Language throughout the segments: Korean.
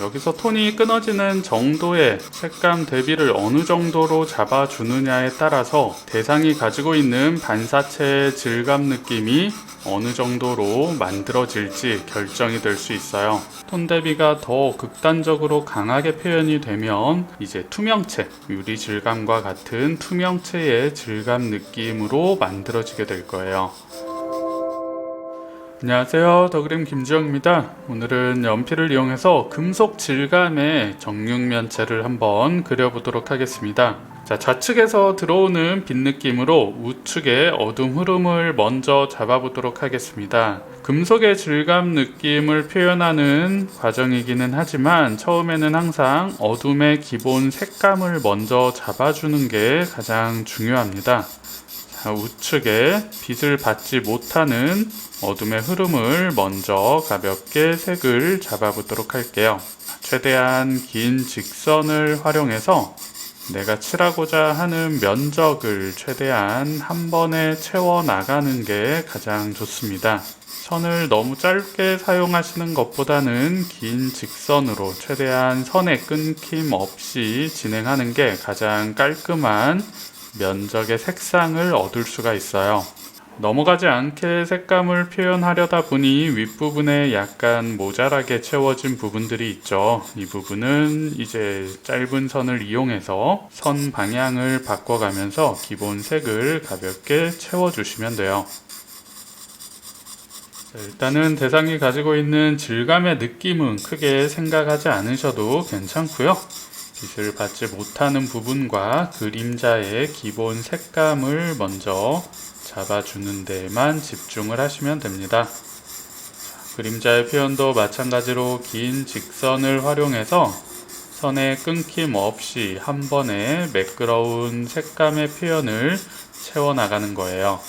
여기서 톤이 끊어지는 정도의 색감 대비를 어느 정도로 잡아주느냐에 따라서 대상이 가지고 있는 반사체의 질감 느낌이 어느 정도로 만들어질지 결정이 될 수 있어요. 톤 대비가 더 극단적으로 강하게 표현이 되면 이제 투명체, 유리 질감과 같은 투명체의 질감 느낌으로 만들어지게 될 거예요. 안녕하세요. 더그림 김지영입니다. 오늘은 연필을 이용해서 금속 질감의 정육면체를 한번 그려보도록 하겠습니다. 자, 좌측에서 들어오는 빛 느낌으로 우측의 어둠 흐름을 먼저 잡아보도록 하겠습니다. 금속의 질감 느낌을 표현하는 과정이기는 하지만 처음에는 항상 어둠의 기본 색감을 먼저 잡아주는 게 가장 중요합니다. 자, 우측에 빛을 받지 못하는 어둠의 흐름을 먼저 가볍게 색을 잡아보도록 할게요. 최대한 긴 직선을 활용해서 내가 칠하고자 하는 면적을 최대한 한 번에 채워 나가는 게 가장 좋습니다. 선을 너무 짧게 사용하시는 것보다는 긴 직선으로 최대한 선의 끊김 없이 진행하는 게 가장 깔끔한 면적의 색상을 얻을 수가 있어요. 넘어가지 않게 색감을 표현하려다 보니 윗부분에 약간 모자라게 채워진 부분들이 있죠. 이 부분은 이제 짧은 선을 이용해서 선 방향을 바꿔가면서 기본 색을 가볍게 채워주시면 돼요. 자, 일단은 대상이 가지고 있는 질감의 느낌은 크게 생각하지 않으셔도 괜찮고요. 빛을 받지 못하는 부분과 그림자의 기본 색감을 먼저 잡아주는 데에만 집중을 하시면 됩니다. 자, 그림자의 표현도 마찬가지로 긴 직선을 활용해서 선의 끊김 없이 한 번에 매끄러운 색감의 표현을 채워나가는 거예요.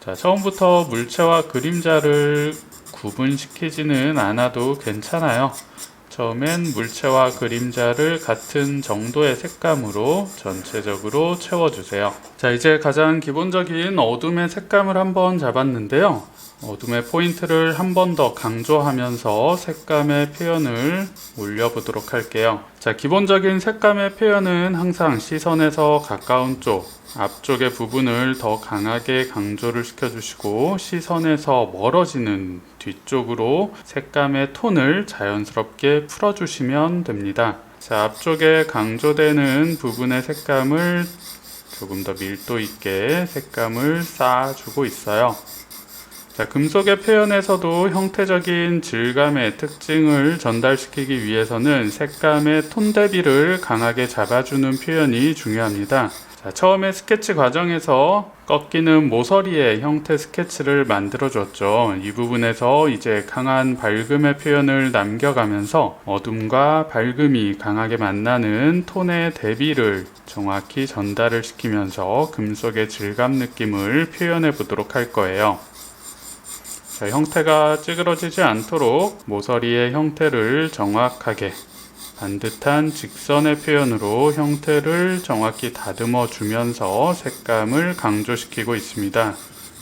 자, 처음부터 물체와 그림자를 구분시키지는 않아도 괜찮아요. 처음엔 물체와 그림자를 같은 정도의 색감으로 전체적으로 채워주세요. 자, 이제 가장 기본적인 어둠의 색감을 한번 잡았는데요. 어둠의 포인트를 한 번 더 강조하면서 색감의 표현을 올려보도록 할게요. 자, 기본적인 색감의 표현은 항상 시선에서 가까운 쪽, 앞쪽의 부분을 더 강하게 강조를 시켜주시고 시선에서 멀어지는 뒤쪽으로 색감의 톤을 자연스럽게 풀어주시면 됩니다. 자, 앞쪽에 강조되는 부분의 색감을 조금 더 밀도 있게 색감을 쌓아주고 있어요. 자, 금속의 표현에서도 형태적인 질감의 특징을 전달시키기 위해서는 색감의 톤 대비를 강하게 잡아주는 표현이 중요합니다. 자, 처음에 스케치 과정에서 꺾이는 모서리의 형태 스케치를 만들어 줬죠. 이 부분에서 이제 강한 밝음의 표현을 남겨가면서 어둠과 밝음이 강하게 만나는 톤의 대비를 정확히 전달을 시키면서 금속의 질감 느낌을 표현해 보도록 할 거예요. 자, 형태가 찌그러지지 않도록 모서리의 형태를 정확하게 반듯한 직선의 표현으로 형태를 정확히 다듬어 주면서 색감을 강조시키고 있습니다.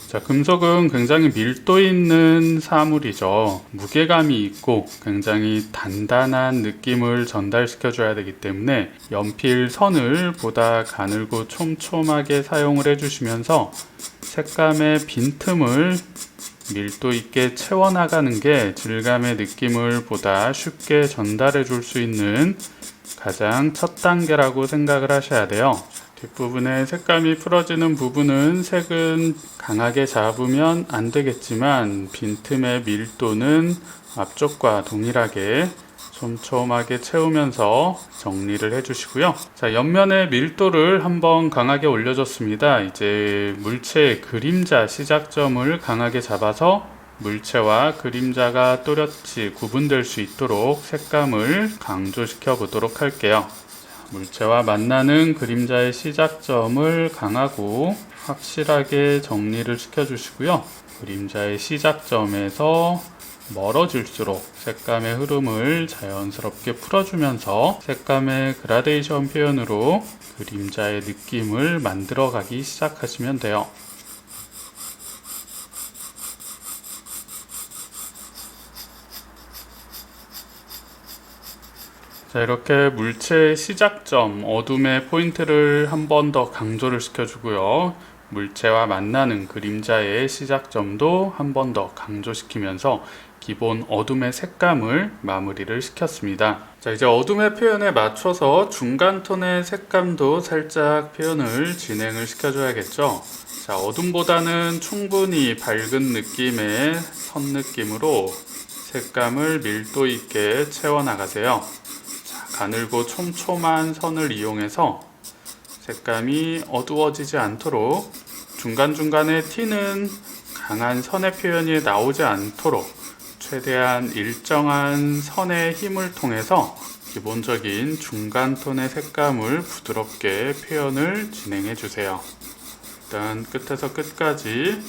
자, 금속은 굉장히 밀도 있는 사물이죠. 무게감이 있고 굉장히 단단한 느낌을 전달시켜 줘야 되기 때문에 연필 선을 보다 가늘고 촘촘하게 사용을 해 주시면서 색감의 빈틈을 밀도 있게 채워나가는 게 질감의 느낌을 보다 쉽게 전달해 줄 수 있는 가장 첫 단계라고 생각을 하셔야 돼요. 뒷부분에 색감이 풀어지는 부분은 색은 강하게 잡으면 안 되겠지만 빈틈의 밀도는 앞쪽과 동일하게 촘촘하게 채우면서 정리를 해주시고요. 자, 옆면의 밀도를 한번 강하게 올려줬습니다. 이제 물체의 그림자 시작점을 강하게 잡아서 물체와 그림자가 또렷이 구분될 수 있도록 색감을 강조시켜 보도록 할게요. 물체와 만나는 그림자의 시작점을 강하고 확실하게 정리를 시켜주시고요. 그림자의 시작점에서 멀어질수록 색감의 흐름을 자연스럽게 풀어주면서 색감의 그라데이션 표현으로 그림자의 느낌을 만들어가기 시작하시면 돼요. 자, 이렇게 물체의 시작점, 어둠의 포인트를 한 번 더 강조를 시켜주고요. 물체와 만나는 그림자의 시작점도 한 번 더 강조시키면서 기본 어둠의 색감을 마무리를 시켰습니다. 자, 이제 어둠의 표현에 맞춰서 중간 톤의 색감도 살짝 표현을 진행을 시켜줘야겠죠. 자, 어둠보다는 충분히 밝은 느낌의 선 느낌으로 색감을 밀도 있게 채워나가세요. 자, 가늘고 촘촘한 선을 이용해서 색감이 어두워지지 않도록 중간중간에 튀는 강한 선의 표현이 나오지 않도록 최대한 일정한 선의 힘을 통해서 기본적인 중간 톤의 색감을 부드럽게 표현을 진행해 주세요. 일단 끝에서 끝까지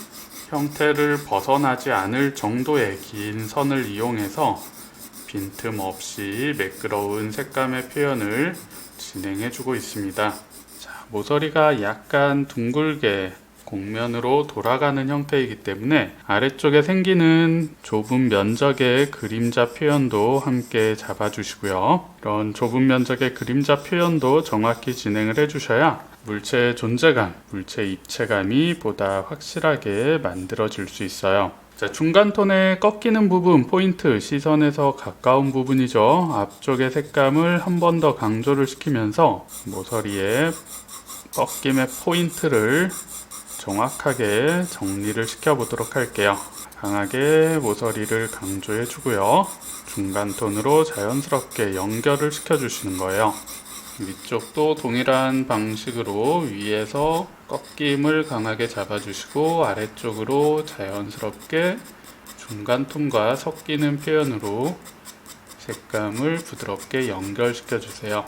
형태를 벗어나지 않을 정도의 긴 선을 이용해서 빈틈 없이 매끄러운 색감의 표현을 진행해 주고 있습니다. 자, 모서리가 약간 둥글게 곡면으로 돌아가는 형태이기 때문에 아래쪽에 생기는 좁은 면적의 그림자 표현도 함께 잡아주시고요. 이런 좁은 면적의 그림자 표현도 정확히 진행을 해주셔야 물체의 존재감, 물체의 입체감이 보다 확실하게 만들어질 수 있어요. 자, 중간 톤의 꺾이는 부분, 포인트, 시선에서 가까운 부분이죠. 앞쪽의 색감을 한 번 더 강조를 시키면서 모서리에 꺾임의 포인트를 정확하게 정리를 시켜보도록 할게요. 강하게 모서리를 강조해 주고요. 중간 톤으로 자연스럽게 연결을 시켜 주시는 거예요. 위쪽도 동일한 방식으로 위에서 꺾임을 강하게 잡아주시고 아래쪽으로 자연스럽게 중간 톤과 섞이는 표현으로 색감을 부드럽게 연결시켜 주세요.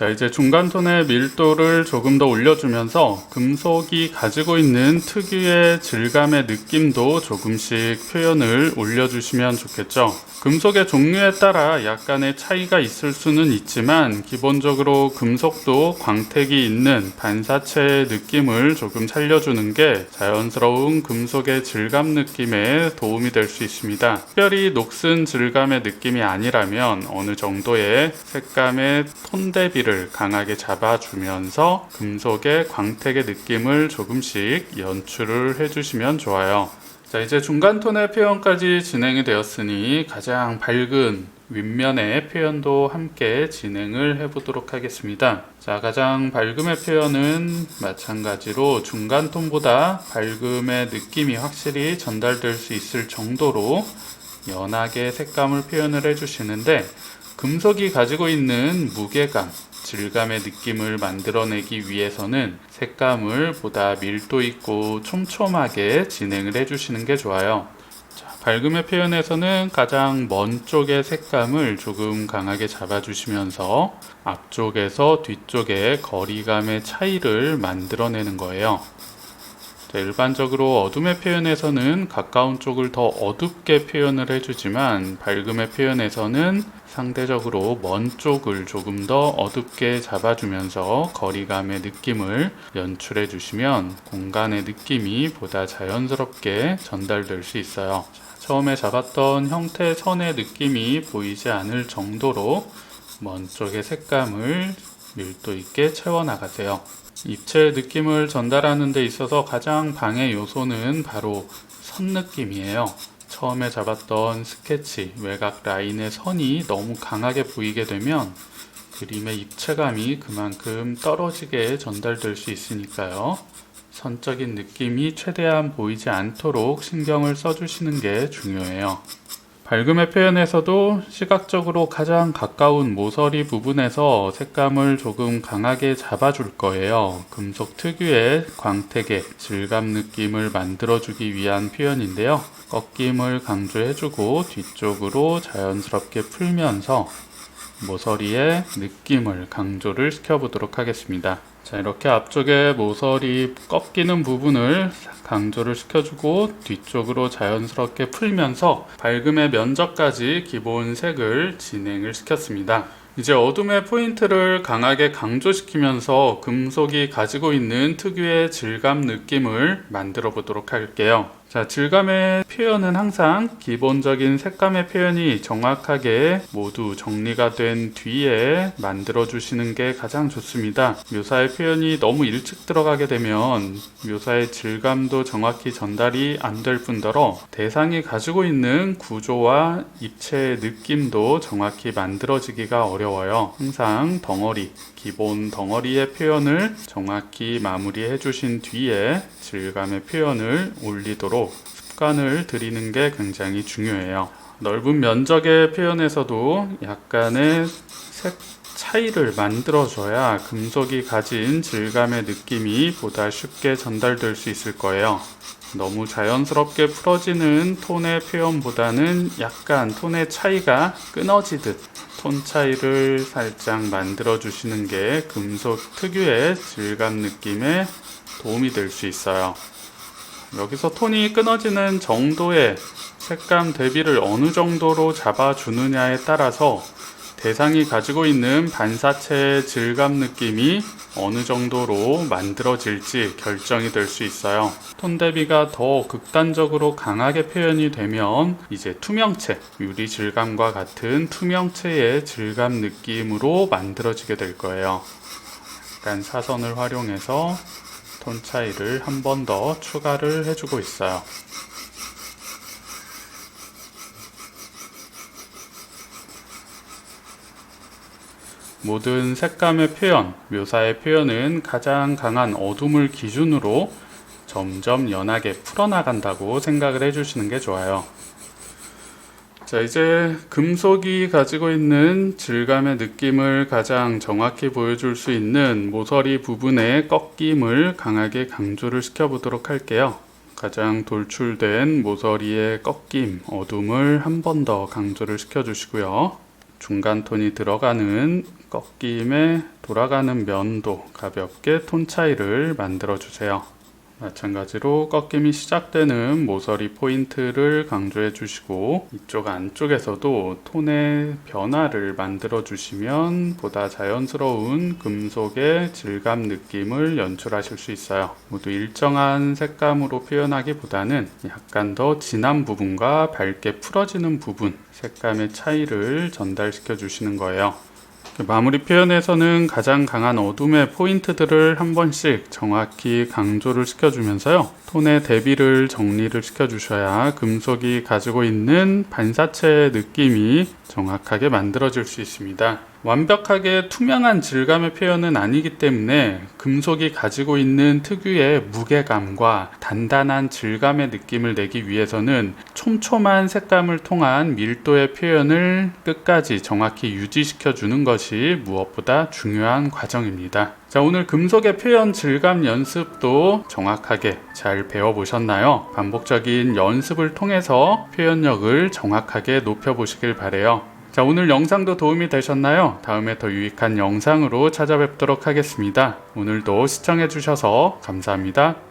자, 이제 중간 톤의 밀도를 조금 더 올려주면서 금속이 가지고 있는 특유의 질감의 느낌도 조금씩 표현을 올려주시면 좋겠죠. 금속의 종류에 따라 약간의 차이가 있을 수는 있지만 기본적으로 금속도 광택이 있는 반사체의 느낌을 조금 살려주는 게 자연스러운 금속의 질감 느낌에 도움이 될 수 있습니다. 특별히 녹슨 질감의 느낌이 아니라면 어느 정도의 색감의 톤 대비를 강하게 잡아주면서 금속의 광택의 느낌을 조금씩 연출을 해주시면 좋아요. 자, 이제 중간 톤의 표현까지 진행이 되었으니 가장 밝은 윗면의 표현도 함께 진행을 해보도록 하겠습니다. 자, 가장 밝음의 표현은 마찬가지로 중간 톤보다 밝음의 느낌이 확실히 전달될 수 있을 정도로 연하게 색감을 표현을 해주시는데 금속이 가지고 있는 무게감, 질감의 느낌을 만들어내기 위해서는 색감을 보다 밀도 있고 촘촘하게 진행을 해주시는 게 좋아요. 자, 밝음의 표현에서는 가장 먼 쪽의 색감을 조금 강하게 잡아주시면서 앞쪽에서 뒤쪽의 거리감의 차이를 만들어내는 거예요. 자, 일반적으로 어둠의 표현에서는 가까운 쪽을 더 어둡게 표현을 해주지만 밝음의 표현에서는 상대적으로 먼 쪽을 조금 더 어둡게 잡아주면서 거리감의 느낌을 연출해 주시면 공간의 느낌이 보다 자연스럽게 전달될 수 있어요. 처음에 잡았던 형태 선의 느낌이 보이지 않을 정도로 먼 쪽의 색감을 밀도 있게 채워 나가세요. 입체의 느낌을 전달하는 데 있어서 가장 방해 요소는 바로 선 느낌이에요. 처음에 잡았던 스케치, 외곽 라인의 선이 너무 강하게 보이게 되면 그림의 입체감이 그만큼 떨어지게 전달될 수 있으니까요. 선적인 느낌이 최대한 보이지 않도록 신경을 써주시는 게 중요해요. 밝음의 표현에서도 시각적으로 가장 가까운 모서리 부분에서 색감을 조금 강하게 잡아줄 거예요. 금속 특유의 광택의 질감 느낌을 만들어주기 위한 표현인데요. 꺾임을 강조해주고 뒤쪽으로 자연스럽게 풀면서 모서리의 느낌을 강조를 시켜보도록 하겠습니다. 자, 이렇게 앞쪽에 모서리 꺾이는 부분을 강조를 시켜주고 뒤쪽으로 자연스럽게 풀면서 밝음의 면적까지 기본 색을 진행을 시켰습니다. 이제 어둠의 포인트를 강하게 강조시키면서 금속이 가지고 있는 특유의 질감 느낌을 만들어 보도록 할게요. 자, 질감의 표현은 항상 기본적인 색감의 표현이 정확하게 모두 정리가 된 뒤에 만들어 주시는 게 가장 좋습니다. 묘사의 표현이 너무 일찍 들어가게 되면 묘사의 질감도 정확히 전달이 안 될 뿐더러 대상이 가지고 있는 구조와 입체의 느낌도 정확히 만들어지기가 어려워요. 항상 덩어리, 기본 덩어리의 표현을 정확히 마무리해 주신 뒤에 질감의 표현을 올리 습관을 들이는 게 굉장히 중요해요. 넓은 면적의 표현에서도 약간의 색 차이를 만들어줘야 금속이 가진 질감의 느낌이 보다 쉽게 전달될 수 있을 거예요. 너무 자연스럽게 풀어지는 톤의 표현보다는 약간 톤의 차이가 끊어지듯 톤 차이를 살짝 만들어 주시는 게 금속 특유의 질감 느낌에 도움이 될 수 있어요. 여기서 톤이 끊어지는 정도의 색감 대비를 어느 정도로 잡아주느냐에 따라서 대상이 가지고 있는 반사체의 질감 느낌이 어느 정도로 만들어질지 결정이 될 수 있어요. 톤 대비가 더 극단적으로 강하게 표현이 되면 이제 투명체, 유리 질감과 같은 투명체의 질감 느낌으로 만들어지게 될 거예요. 약간 사선을 활용해서 톤 차이를 한 번 더 추가를 해주고 있어요. 모든 색감의 표현, 묘사의 표현은 가장 강한 어둠을 기준으로 점점 연하게 풀어나간다고 생각을 해주시는 게 좋아요. 자, 이제 금속이 가지고 있는 질감의 느낌을 가장 정확히 보여줄 수 있는 모서리 부분의 꺾임을 강하게 강조를 시켜보도록 할게요. 가장 돌출된 모서리의 꺾임, 어둠을 한 번 더 강조를 시켜주시고요. 중간 톤이 들어가는 꺾임에 돌아가는 면도 가볍게 톤 차이를 만들어 주세요. 마찬가지로 꺾임이 시작되는 모서리 포인트를 강조해 주시고 이쪽 안쪽에서도 톤의 변화를 만들어 주시면 보다 자연스러운 금속의 질감 느낌을 연출하실 수 있어요. 모두 일정한 색감으로 표현하기보다는 약간 더 진한 부분과 밝게 풀어지는 부분 색감의 차이를 전달시켜 주시는 거예요. 마무리 표현에서는 가장 강한 어둠의 포인트들을 한 번씩 정확히 강조를 시켜주면서요. 톤의 대비를 정리를 시켜주셔야 금속이 가지고 있는 반사체의 느낌이 정확하게 만들어질 수 있습니다. 완벽하게 투명한 질감의 표현은 아니기 때문에 금속이 가지고 있는 특유의 무게감과 단단한 질감의 느낌을 내기 위해서는 촘촘한 색감을 통한 밀도의 표현을 끝까지 정확히 유지시켜 주는 것이 무엇보다 중요한 과정입니다. 자, 오늘 금속의 표현 질감 연습도 정확하게 잘 배워보셨나요? 반복적인 연습을 통해서 표현력을 정확하게 높여보시길 바래요. 자, 오늘 영상도 도움이 되셨나요? 다음에 더 유익한 영상으로 찾아뵙도록 하겠습니다. 오늘도 시청해주셔서 감사합니다.